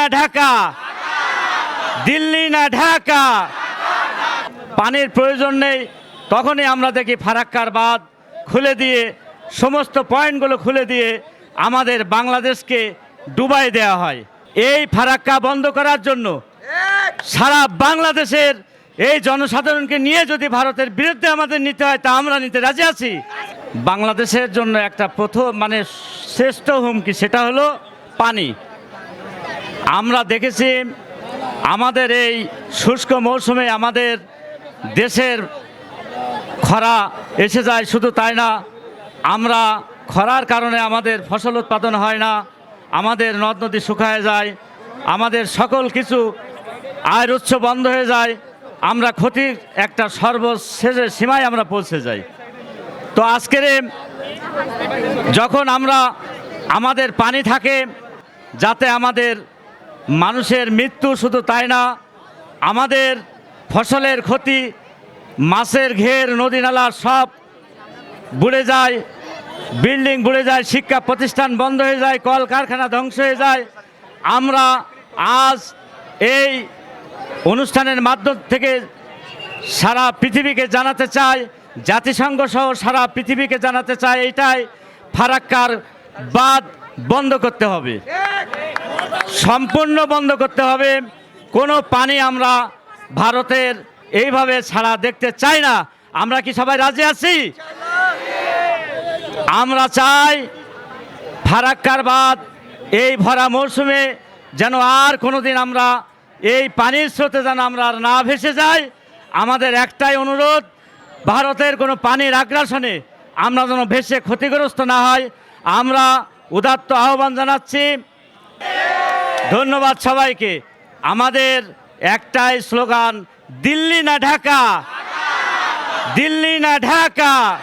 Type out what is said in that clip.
না ঢাকা। দিল্লি না ঢাকা। পানির প্রয়োজন নেই। তখনই আমরা দেখি ফারাক্কার বাঁধ খুলে দিয়ে, সমস্ত পয়েন্টগুলো খুলে দিয়ে আমাদের বাংলাদেশকে ডুবাই দেওয়া হয়। এই ফারাক্কা বন্ধ করার জন্য সারা বাংলাদেশের এই জনসাধারণকে নিয়ে যদি ভারতের বিরুদ্ধে আমাদের নিতে হয়, তা আমরা নিতে রাজি আছি। বাংলাদেশের জন্য একটা প্রথম মানে শ্রেষ্ঠ হুমকি সেটা হলো পানি। আমরা দেখেছি আমাদের এই শুষ্ক মৌসুমে আমাদের দেশের খরা এসে যায়, শুধু তাই না, আমরা খরার কারণে আমাদের ফসল উৎপাদন হয় না, আমাদের নদ নদী শুকায় যায়, আমাদের সকল কিছু আয়ের উৎস বন্ধ হয়ে যায়, আমরা ক্ষতির একটা সর্বশেষের সীমায় আমরা পৌঁছে যাই। তো আজকের যখন আমরা আমাদের পানি থাকে, যাতে আমাদের মানুষের মৃত্যু শুধু তাই না, আমাদের ফসলের ক্ষতি, মাছের ঘের, নদী নালা সব বুড়ে যায়, বিল্ডিং বুড়ে যায়, শিক্ষা প্রতিষ্ঠান বন্ধ হয়ে যায় কল কারখানা ধ্বংস হয়ে যায়। আমরা আজ এই অনুষ্ঠানের মাধ্যম থেকে সারা পৃথিবীকে জানাতে চাই, জাতিসংঘ সহ সারা পৃথিবীকে জানাতে চাই, এটাই ফারাক্কার বাদ বন্ধ করতে হবে। সম্পূর্ণ বন্ধ করতে হবে। কোনো পানি আমরা ভারতের এইভাবে ছাড়া দেখতে চাই না। আমরা কি সবাই রাজি আছি? আমরা চাই ফারাক্কার বাদ এই ভরা মরশুমে যেন আর কোনো দিন আমরা এই পানির স্রোতে যেন আমরা আর না ভেসে যাই। আমাদের একটাই অনুরোধ, ভারতের কোনো পানির আগ্রাসনে আমরা যেন ভেসে ক্ষতিগ্রস্ত না হয়। আমরা উদাত্ত আহ্বান জানাচ্ছি। ধন্যবাদ সবাইকে। আমাদের একটাই স্লোগান দিল্লি না ঢাকা। দিল্লি না ঢাকা।